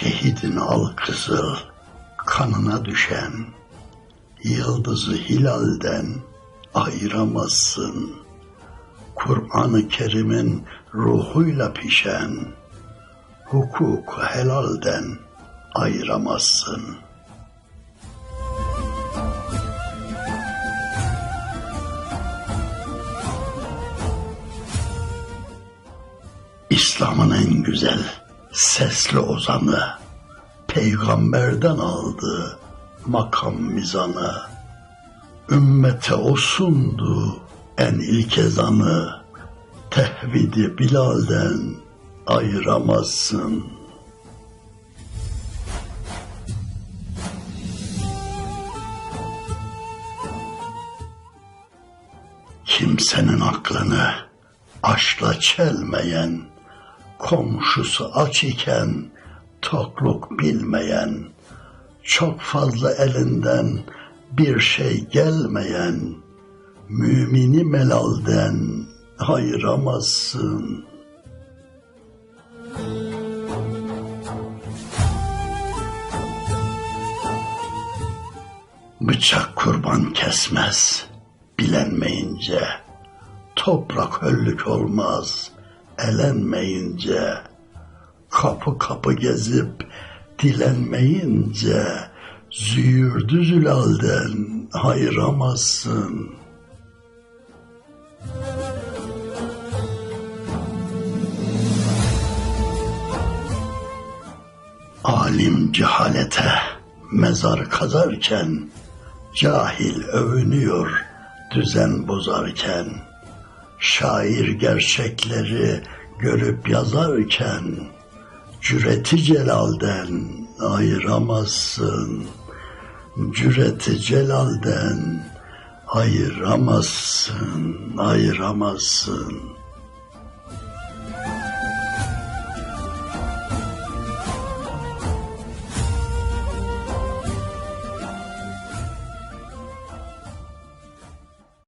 Şehrin al kızıl kanına düşen Yıldızı hilalden ayıramazsın. Kur'an-ı Kerim'in ruhuyla pişen Hukuku helalden ayıramazsın. İslam'ın en güzel sesli ozanı peygamberden aldı makam mizanı. Ümmete o sundu en ilk ezanı. Tehvidi Bilal'den ayıramazsın. Kimsenin aklını aşla çelmeyen, komşusu aç iken tokluk bilmeyen, çok fazla elinden bir şey gelmeyen, mümini melalden ayıramazsın. Bıçak kurban kesmez bilenmeyince, toprak höllük olmaz elenmeyince, kapı kapı gezip dilenmeyince, züğürdü zülalden ayıramazsın. Alim cehalete mezar kazarken, cahil övünüyor düzen bozarken, şair gerçekleri görüp yazarken, cüreti celalden ayıramazsın. Cüreti celalden ayıramazsın, ayıramazsın.